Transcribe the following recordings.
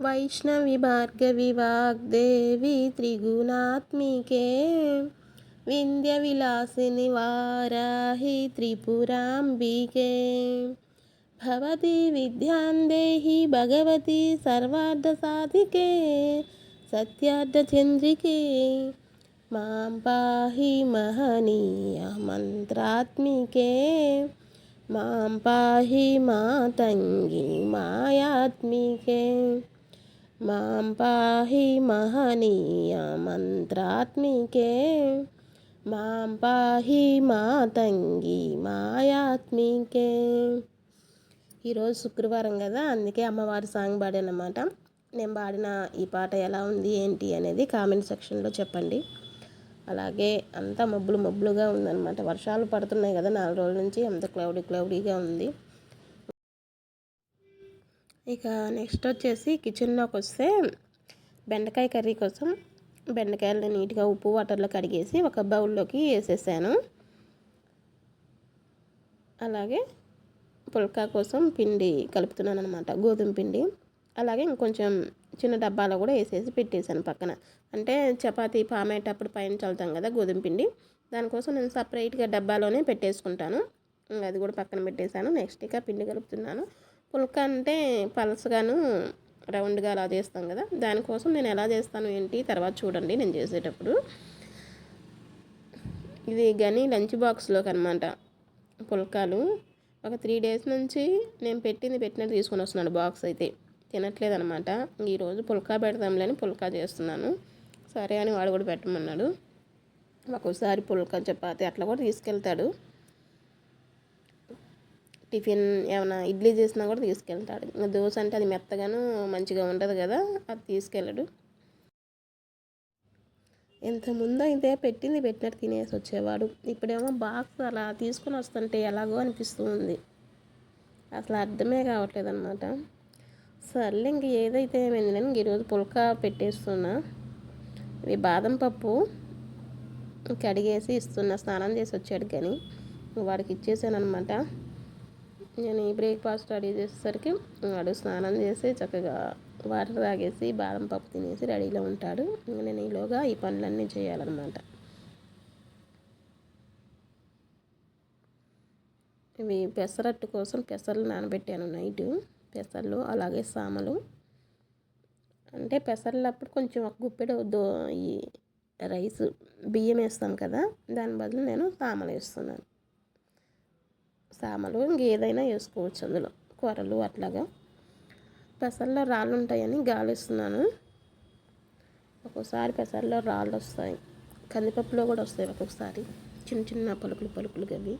వైష్ణవి భార్గవి వాగ్దేవి త్రిగుణాత్మికే. వింధ్య విలాసిని వారాహి త్రిపురాంబికే. భవతి విద్యాం దేహి భగవతి సర్వార్థసాధికే. సత్యార్థచంద్రికే మాం పాహి మహనీయ మంత్రాత్మికే. మాం పాహి మాతంగి మాయాత్మికే. మాం పాహి మహనీయ మంత్రాత్మికే. మాం పాహి మాతంగి మాయాత్మికే. ఈరోజు శుక్రవారం కదా అందుకే అమ్మవారి సాంగ్ పాడానమాట. నేను పాడిన ఈ పాట ఎలా ఉంది ఏంటి అనేది కామెంట్ సెక్షన్లో చెప్పండి. అలాగే అంతా మబ్బులు మబ్బులుగా ఉందన్నమాట. వర్షాలు పడుతున్నాయి కదా నాలుగు రోజుల నుంచి అంత క్లౌడీ క్లౌడీగా ఉంది. ఇక నెక్స్ట్ వచ్చేసి కిచెన్లోకి వస్తే బెండకాయ కర్రీ కోసం బెండకాయలను నీట్గా ఉప్పు వాటర్లో కడిగేసి ఒక బౌల్లోకి వేసేసాను. అలాగే పుల్కా కోసం పిండి కలుపుతున్నాను అనమాట గోధుమ పిండి. అలాగే ఇంకొంచెం చిన్న డబ్బాలో కూడా వేసేసి పెట్టేశాను పక్కన. అంటే చపాతీ పామేటప్పుడు పైన చల్లుతాం కదా గోధుమ పిండి. దానికోసం నేను సపరేట్గా డబ్బాలోనే పెట్టేసుకుంటాను. అది కూడా పక్కన పెట్టేశాను. నెక్స్ట్ ఇక పిండి కలుపుతున్నాను. పుల్క అంటే పలసగాను రౌండ్గా అలా చేస్తాం కదా దానికోసం నేను ఎలా చేస్తాను ఏంటి తర్వాత చూడండి నేను చేసేటప్పుడు. ఇది కానీ లంచ్ బాక్స్లోకి అనమాట పుల్కాలు. ఒక త్రీ డేస్ నుంచి నేను పెట్టింది పెట్టినట్టు తీసుకొని వస్తున్నాడు బాక్స్ అయితే తినట్లేదు అనమాట ఈరోజు పుల్కా పెడదాంలేని పుల్కా చేస్తున్నాను. సరే అని వాడు కూడా పెట్టమన్నాడు. ఒక్కోసారి పుల్కా చపాతి అట్లా కూడా తీసుకెళ్తాడు. టిఫిన్ ఏమైనా ఇడ్లీ చేసినా కూడా తీసుకెళ్తాడు. ఇంకా దోశ అంటే అది మెత్తగాను మంచిగా ఉండదు కదా అది తీసుకెళ్ళడు. ఇంతకుముందు అయితే పెట్టింది పెట్టినట్టు తినేసి వచ్చేవాడు. ఇప్పుడేమో బాక్స్ అలా తీసుకుని వస్తుంటే ఎలాగో అనిపిస్తూ ఉంది అసలు అర్థమే కావట్లేదు అనమాట సర్లే ఇంక ఏదైతే ఏమైంది నేను ఈరోజు పుల్కా పెట్టేస్తున్నా. ఇవి బాదం పప్పు కడిగేసి ఇస్తున్నా స్నానం చేసి వచ్చాడు కానీ వాడికి ఇచ్చేసాను అనమాట నేను ఈ బ్రేక్ఫాస్ట్ రెడీ చేసేసరికి వాడు స్నానం చేసి చక్కగా వాటర్ తాగేసి బాదం పప్పు తినేసి రెడీలో ఉంటాడు. నేను ఈలోగా ఈ పనులన్నీ చేయాలన్నమాట. ఇవి పెసరట్టు కోసం పెసర్లు నానబెట్టాను నైట్. పెసర్లు అలాగే సామలు. అంటే పెసర్లప్పుడు కొంచెం ఒక గుప్పెడు దో ఈ రైస్ బియ్యం వేస్తాం కదా దాని బదులు నేను సామలు వేస్తున్నాను. సామలు ఇంకేదైనా వేసుకోవచ్చు అందులో. కూరలు అట్లాగా. పెసర్లో రాళ్ళు ఉంటాయని గాలిస్తున్నాను. ఒక్కోసారి పెసర్లో రాళ్ళు వస్తాయి. కందిపప్పులో కూడా వస్తాయి ఒక్కొక్కసారి. చిన్న చిన్న పలుకులు పలుకులు అవి.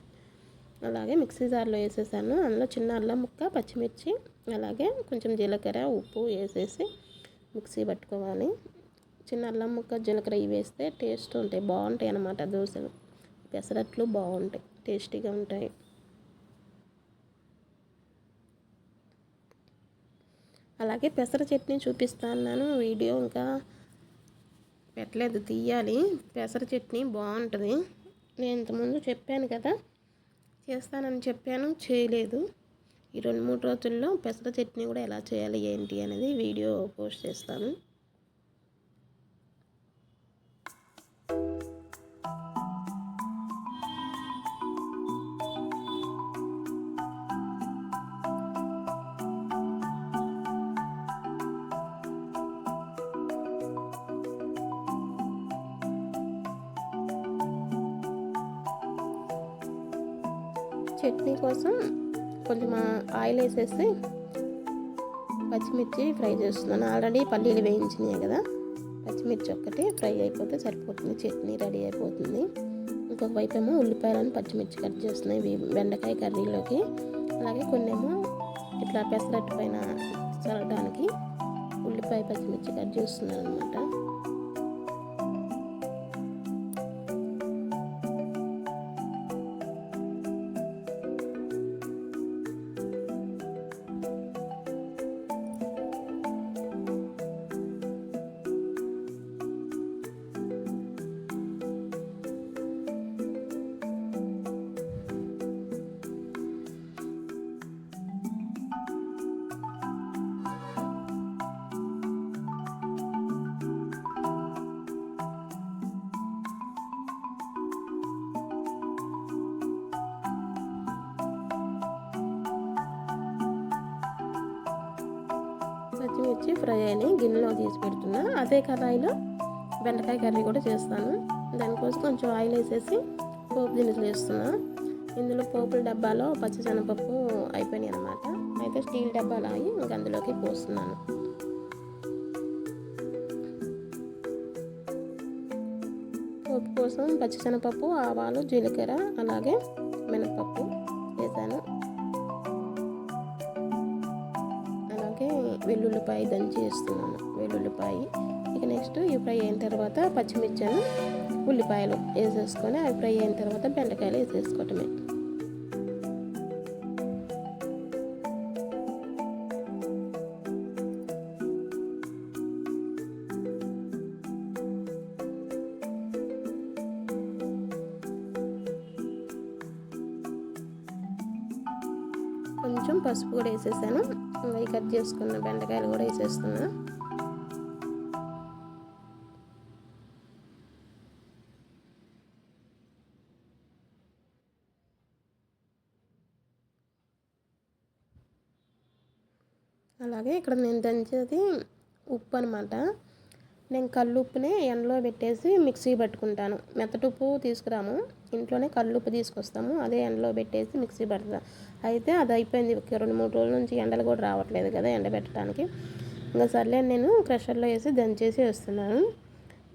అలాగే మిక్సీ జార్లో వేసేసాను. అందులో చిన్న అల్లం ముక్క పచ్చిమిర్చి అలాగే కొంచెం జీలకర్ర ఉప్పు వేసేసి మిక్సీ పట్టుకోవాలి. చిన్న అల్లం ముక్క జీలకర్ర ఇవి వేస్తే టేస్ట్ ఉంటాయి. బాగుంటాయి అన్నమాట దోశలు. పెసరట్లు బాగుంటాయి. టేస్టీగా ఉంటాయి. అలాగే పెసర చట్నీ చూపిస్తాను వీడియో ఇంకా పెట్టలేదు. తీయాలి. పెసర చట్నీ బాగుంటుంది. నేను ఇంతకుముందు చెప్పాను కదా చేస్తానని చెప్పాను. చేయలేదు. ఈ రెండు మూడు రోజుల్లో పెసర చట్నీ కూడా ఎలా చేయాలి ఏంటి అనేది వీడియో పోస్ట్ చేస్తాను. చట్నీ కోసం కొంచెం ఆయిల్ వేసేసి పచ్చిమిర్చి ఫ్రై చేస్తున్నాను. ఆల్రెడీ పల్లీలు వేయించినాయి కదా. పచ్చిమిర్చి ఒక్కటి ఫ్రై అయిపోతే సరిపోతుంది. చట్నీ రెడీ అయిపోతుంది. ఇంకొక వైపు ఏమో ఉల్లిపాయలను పచ్చిమిర్చి కట్ చేస్తున్నాయి. బెండకాయ కర్రీలోకి. అలాగే కొన్ని ఏమో ఇట్లా పెసరట్టు పైన చల్లడానికి ఉల్లిపాయ పచ్చిమిర్చి కట్ చేస్తున్నాను అనమాట పచ్చిమిర్చి ఫ్రై అయినాయి గిన్నెలో తీసి పెడుతున్నా. అదే కడాయిలో బెండకాయ కర్రీ కూడా చేస్తాను. దానికోసం కొంచెం ఆయిల్ వేసేసి పోపు దినుసులు వేస్తున్నా. ఇందులో పోపుల డబ్బాలో పచ్చిశనగపప్పు అయిపోయినాయి అనమాట అయితే స్టీల్ డబ్బాలు అవి ఇంకా అందులోకి పోస్తున్నాను. పోపు కోసం పచ్చిశనగపప్పు ఆవాలు జీలకర్ర అలాగే మినపప్పు వేసాను. వెల్లుల్లిపాయ దంచి వేస్తున్నాను. వెల్లుల్లిపాయ. ఇక నెక్స్ట్ ఈ ఫ్రై అయిన తర్వాత పచ్చిమిర్చాను ఉల్లిపాయలు వేసేసుకొని అవి ఫ్రై అయిన తర్వాత బెండకాయలు వేసేసుకోవటమే. కొంచెం పసుపు కూడా వేసేసాను. అవి కట్ చేసుకున్న బెండకాయలు కూడా వేసేస్తున్నా. అలాగే ఇక్కడ నేను దంచేది ఉప్పు అనమాట నేను కల్లుప్పుని ఎండలో పెట్టేసి మిక్సీ పట్టుకుంటాను. మెత్తటుప్పు తీసుకురాము. ఇంట్లోనే కల్లుప్పు తీసుకొస్తాము. అదే ఎండలో పెట్టేసి మిక్సీ పడతా. అయితే అది అయిపోయింది. రెండు మూడు రోజుల నుంచి ఎండలు కూడా రావట్లేదు కదా ఎండ పెట్టడానికి. ఇంకా సర్లే నేను క్రషర్లో వేసి దంచేసి వేస్తున్నాను.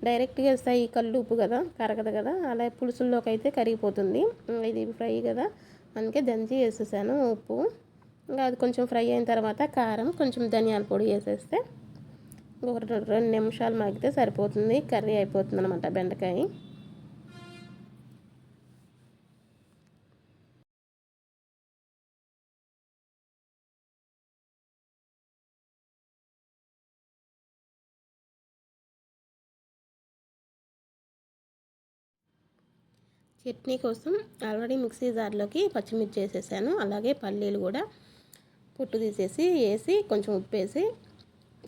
డైరెక్ట్గా వేస్తే ఈ కళ్ళు ఉప్పు కదా కరగదు కదా. అలా పులుసుల్లోకి అయితే కరిగిపోతుంది. ఇది ఫ్రై కదా. అందుకే దంచి వేసేసాను ఉప్పు. ఇంకా అది కొంచెం ఫ్రై అయిన తర్వాత కారం కొంచెం ధనియాల పొడి వేసేస్తే ఒక రెండు నిమిషాలు మగ్గితే సరిపోతుంది. కర్రీ అయిపోతుంది అనమాట బెండకాయ. చట్నీ కోసం ఆల్రెడీ మిక్సీ జార్లోకి పచ్చిమిర్చి వేసేసాను అలాగే పల్లీలు కూడా పుట్టు తీసేసి వేసి కొంచెం ఉప్పు వేసి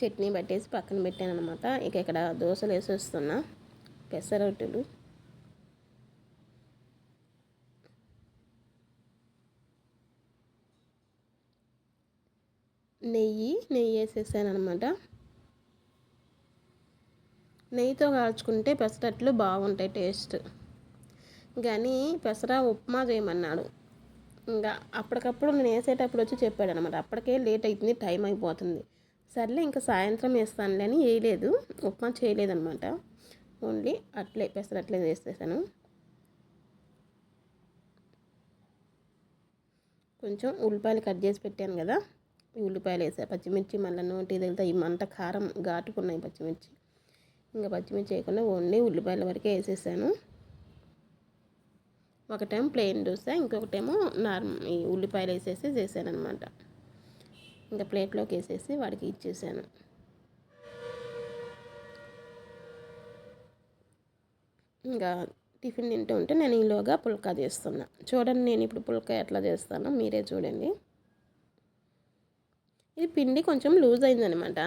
చట్నీ పట్టేసి పక్కన పెట్టాను అనమాట ఇక ఇక్కడ దోశలు వేసేస్తున్నా. పెసరొట్టులు. నెయ్యి నెయ్యి వేసేసాను అనమాట నెయ్యితో కాల్చుకుంటే పెసరట్లు బాగుంటాయి టేస్ట్. కానీ పెసర ఉప్మా చేయమన్నాడు. ఇంకా అప్పటికప్పుడు నేను వేసేటప్పుడు వచ్చి చెప్పాడు అనమాట అప్పటికే లేట్ అవుతుంది టైం అయిపోతుంది. సర్లే ఇంకా సాయంత్రం వేస్తానులే అని వేయలేదు. ఉప్మా చేయలేదనమాట ఓన్లీ అట్లే పెసరట్లే వేసేసాను. కొంచెం ఉల్లిపాయలు కట్ చేసి పెట్టాను కదా. ఉల్లిపాయలు వేసా. పచ్చిమిర్చి మళ్ళీ నోటి తగిలితే ఈ మంట కారం ఘాటుకున్నాయి పచ్చిమిర్చి. ఇంకా పచ్చిమిర్చి వేయకుండా ఓన్లీ ఉల్లిపాయల వరకే వేసేసాను. ఒకటేమో ప్లెయిన్ దోశ ఇంకొకటేమో నార్మల్ ఈ ఉల్లిపాయలు వేసేసి చేశాను అనమాట ఇంకా ప్లేట్లోకి వేసేసి వాడికి ఇచ్చేసాను. ఇంకా టిఫిన్ తింటూ ఉంటే నేను ఈలోగా పుల్కా చేస్తున్నా. చూడండి నేను ఇప్పుడు పుల్కా ఎట్లా చేస్తానో మీరే చూడండి. ఇది పిండి కొంచెం లూజ్ అయిందనమాట.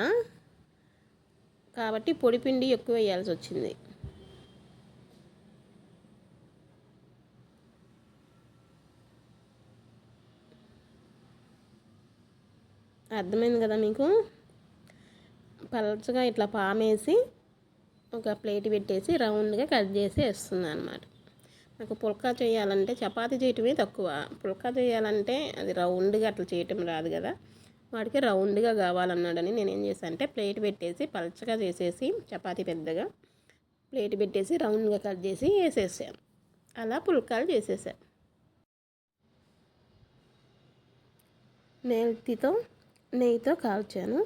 కాబట్టి పొడి పిండి ఎక్కువ వేయాల్సి వచ్చింది. అర్థమైంది కదా మీకు? పలచగా ఇట్లా పామేసి ఒక ప్లేట్ పెట్టేసి రౌండ్గా కట్ చేసి వేస్తుంది అనమాట నాకు పుల్కా చేయాలంటే చపాతీ చేయటమే తక్కువ. పుల్కా చేయాలంటే అది రౌండ్గా అట్లా చేయటం రాదు కదా. వాడికి రౌండ్గా కావాలన్నాడని నేను ఏం చేశాను అంటే ప్లేట్ పెట్టేసి పలచగా చేసేసి చపాతీ పెద్దగా ప్లేట్ పెట్టేసి రౌండ్గా కట్ చేసి వేసేసాను అలా పుల్కాలు చేసేసాను నేతితో నెయ్యితో కాల్చాను.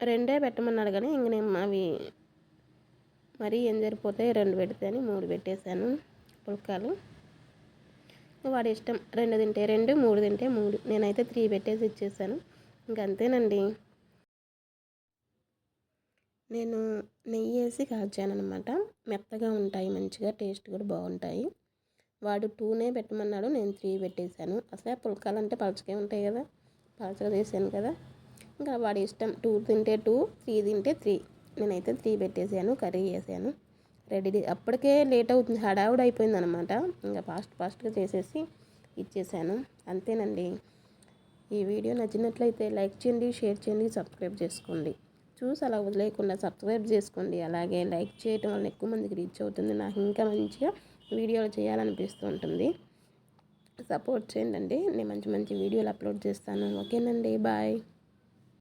రెండే పెట్టమన్నాడు కానీ ఇంక నేను అవి మరీ ఏం జరిపోతాయి రెండు పెడితే అని మూడు పెట్టేశాను పుల్కాలు. వాడి ఇష్టం రెండు తింటే రెండు మూడు తింటే మూడు. నేనైతే త్రీ పెట్టేసి ఇచ్చేసాను. ఇంకంతేనండి నేను నెయ్యి వేసి కాల్చాను అనమాట మెత్తగా ఉంటాయి మంచిగా టేస్ట్ కూడా బాగుంటాయి. వాడు టూనే పెట్టమన్నాడు నేను త్రీ పెట్టేశాను. అసలే పుల్కాలు అంటే పలచకే ఉంటాయి కదా పలచగా చేశాను కదా. ఇంకా వాడి ఇష్టం టూ తింటే టూ త్రీ తింటే త్రీ. నేనైతే త్రీ పెట్టేసాను కర్రీ చేశాను. రెడీ అప్పటికే లేట్ అవుతుంది హడావుడ్ అయిపోయింది అనమాట ఇంకా ఫాస్ట్ ఫాస్ట్గా చేసేసి ఇచ్చేసాను అంతేనండి. ఈ వీడియో నచ్చినట్లయితే లైక్ చేయండి షేర్ చేయండి సబ్స్క్రైబ్ చేసుకోండి. చూసి అలా వదిలేయకుండా సబ్స్క్రైబ్ చేసుకోండి. అలాగే లైక్ చేయటం వల్ల ఎక్కువ మందికి రీచ్ అవుతుంది. నాకు ఇంకా మంచిగా వీడియోలు చేయాలనిపిస్తూ ఉంటుంది. సపోర్ట్ చేయండి నేను మంచి మంచి వీడియోలు అప్లోడ్ చేస్తాను. ఓకేనండి. బాయ్.